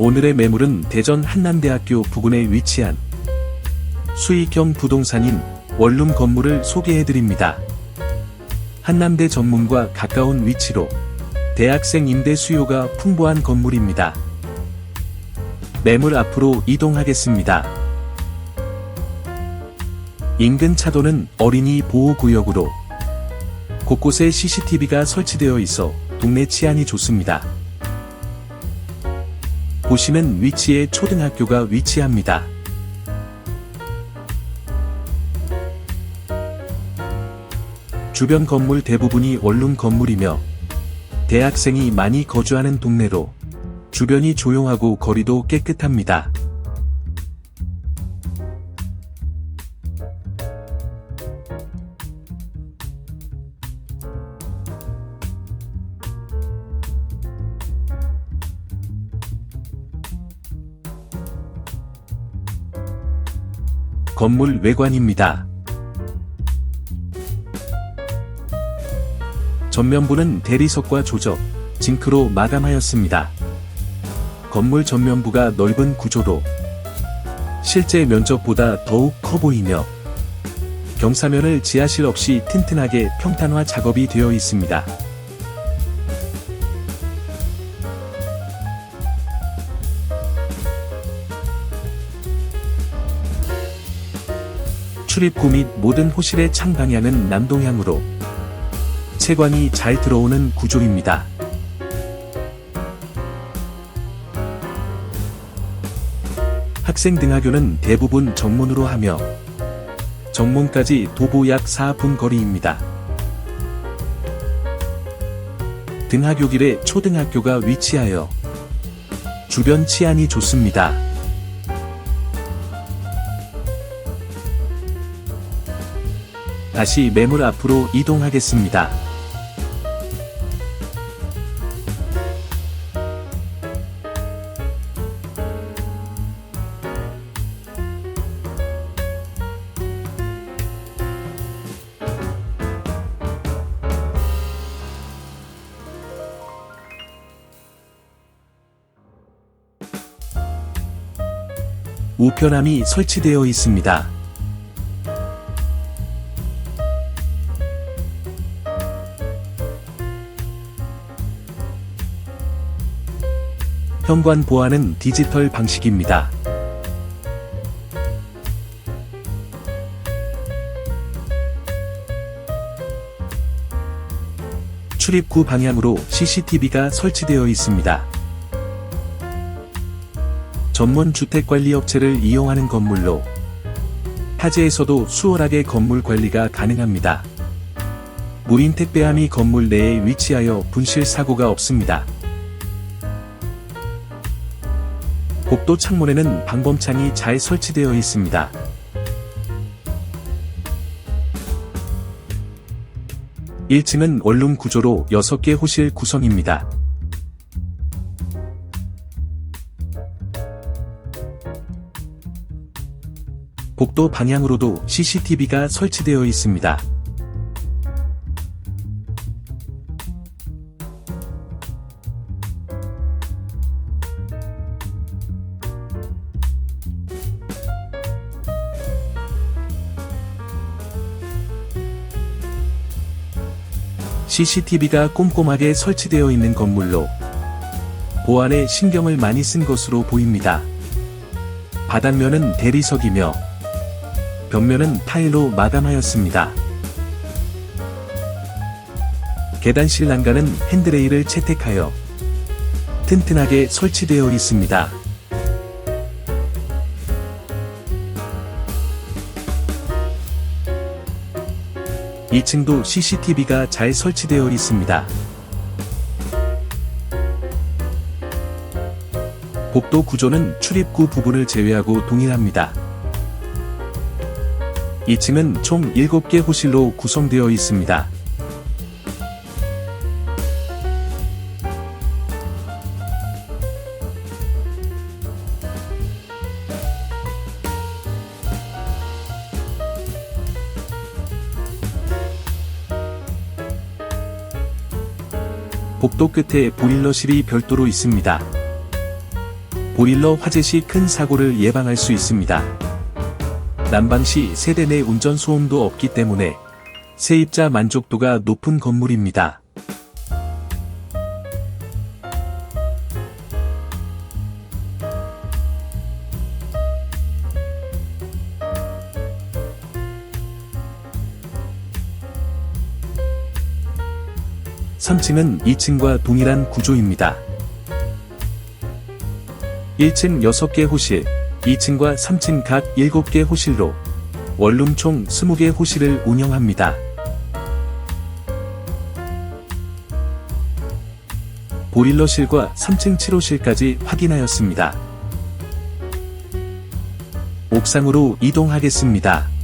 오늘의 매물은 대전 한남대학교 부근에 위치한 수익형 부동산인 원룸 건물을 소개해드립니다. 한남대 정문과 가까운 위치로 대학생 임대 수요가 풍부한 건물입니다. 매물 앞으로 이동하겠습니다. 인근 차도는 어린이 보호구역으로 곳곳에 CCTV가 설치되어 있어 동네 치안이 좋습니다. 보시는 위치에 초등학교가 위치합니다. 주변 건물 대부분이 원룸 건물이며 대학생이 많이 거주하는 동네로 주변이 조용하고 거리도 깨끗합니다. 건물 외관입니다. 전면부는 대리석과 조적, 징크로 마감하였습니다. 건물 전면부가 넓은 구조로 실제 면적보다 더욱 커 보이며 경사면을 지하실 없이 튼튼하게 평탄화 작업이 되어 있습니다. 출입구 및 모든 호실의 창 방향은 남동향으로 채광이 잘 들어오는 구조입니다. 학생 등하교는 대부분 정문으로 하며 정문까지 도보 약 4분 거리입니다. 등하교길에 초등학교가 위치하여 주변 치안이 좋습니다. 다시 매물 앞으로 이동하겠습니다. 우편함이 설치되어 있습니다. 현관 보안은 디지털 방식입니다. 출입구 방향으로 CCTV가 설치되어 있습니다. 전문 주택관리업체를 이용하는 건물로 타지에서도 수월하게 건물 관리가 가능합니다. 무인 택배함이 건물 내에 위치하여 분실 사고가 없습니다. 복도 창문에는 방범창이 잘 설치되어 있습니다. 일층은 원룸 구조로 6개 호실 구성입니다. 복도 방향으로도 CCTV가 설치되어 있습니다. CCTV가 꼼꼼하게 설치되어 있는 건물로 보안에 신경을 많이 쓴 것으로 보입니다. 바닥면은 대리석이며 벽면은 타일로 마감하였습니다. 계단실 난간은 핸드레일을 채택하여 튼튼하게 설치되어 있습니다. 2층도 CCTV가 잘 설치되어 있습니다. 복도 구조는 출입구 부분을 제외하고 동일합니다. 2층은 총 7개 호실로 구성되어 있습니다. 복도 끝에 보일러실이 별도로 있습니다. 보일러 화재 시 큰 사고를 예방할 수 있습니다. 난방 시 세대 내 운전 소음도 없기 때문에 세입자 만족도가 높은 건물입니다. 삼층은 2층과 동일한 구조입니다. 1층 6개 호실, 2층과 3층 각 7개 호실로 원룸 총 20개 호실을 운영합니다. 보일러실과 3층 7호실까지 확인하였습니다. 옥상으로 이동하겠습니다.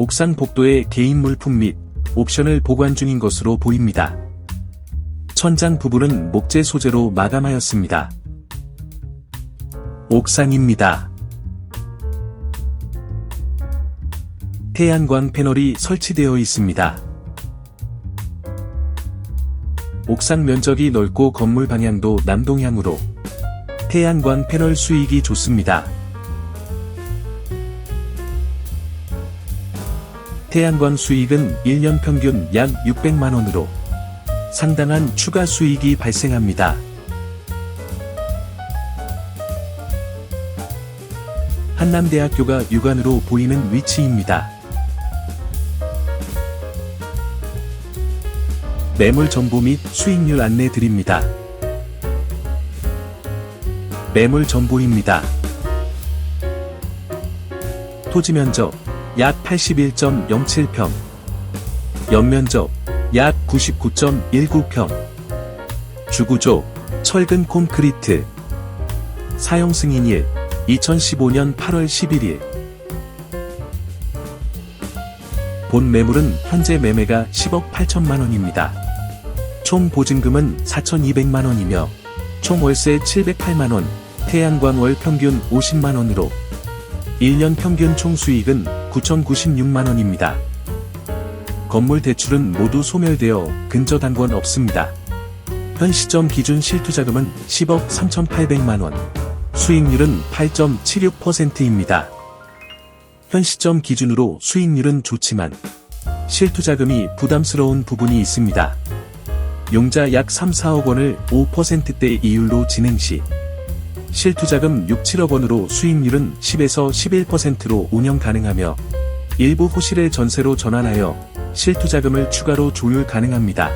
옥상 복도에 개인 물품 및 옵션을 보관 중인 것으로 보입니다. 천장 부분은 목재 소재로 마감하였습니다. 옥상입니다. 태양광 패널이 설치되어 있습니다. 옥상 면적이 넓고 건물 방향도 남동향으로 태양광 패널 수익이 좋습니다. 태양광 수익은 1년 평균 약 600만원으로 상당한 추가 수익이 발생합니다. 한남대학교가 육안으로 보이는 위치입니다. 매물 정보 및 수익률 안내 드립니다. 매물 정보입니다. 토지 면적 약 81.07평 연면적 약 99.19평 주구조 철근 콘크리트 사용 승인일 2015년 8월 11일 본 매물은 현재 매매가 10억 8천만 원입니다. 총 보증금은 4,200만 원이며 총 월세 708만 원, 태양광 월 평균 50만 원으로 1년 평균 총 수익은 9,096만 원입니다. 건물 대출은 모두 소멸되어 근저 단권 없습니다. 현 시점 기준 실투자금은 10억 3,800만 원, 수익률은 8.76%입니다. 현 시점 기준으로 수익률은 좋지만 실투자금이 부담스러운 부분이 있습니다. 용자 약 3, 4억 원을 5%대 이율로 진행 시 실투자금 6, 7억 원으로 수익률은 10에서 11%로 운영 가능하며 일부 호실을 전세로 전환하여 실투자금을 추가로 조율 가능합니다.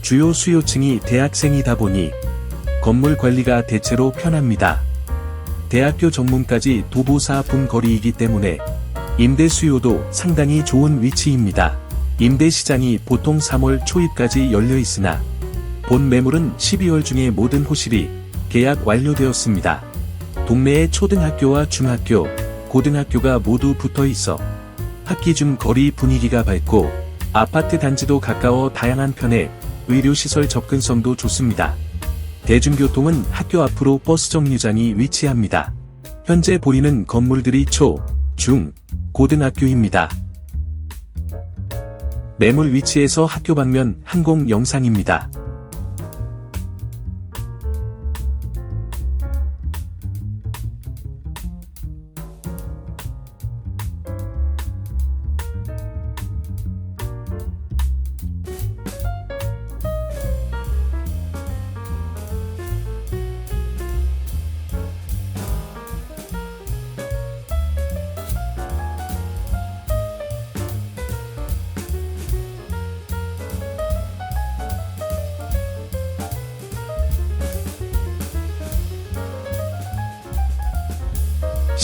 주요 수요층이 대학생이다 보니 건물 관리가 대체로 편합니다. 대학교 정문까지 도보사 분 거리이기 때문에 임대 수요도 상당히 좋은 위치입니다. 임대 시장이 보통 3월 초입까지 열려 있으나 본 매물은 12월 중에 모든 호실이 계약 완료되었습니다. 동네에 초등학교와 중학교, 고등학교가 모두 붙어 있어 학기 중 거리 분위기가 밝고 아파트 단지도 가까워 다양한 편에 의료시설 접근성도 좋습니다. 대중교통은 학교 앞으로 버스 정류장이 위치합니다. 현재 보이는 건물들이 초, 중, 고등학교입니다. 매물 위치에서 학교 방면 항공 영상입니다.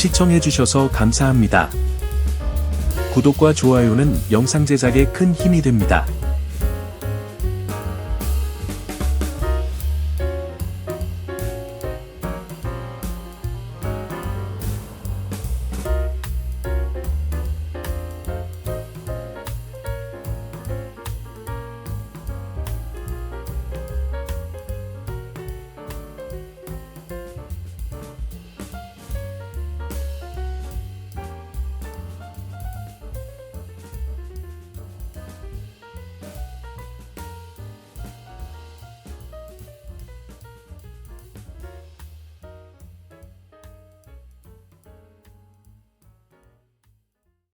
시청해주셔서 감사합니다. 구독과 좋아요는 영상 제작에 큰 힘이 됩니다.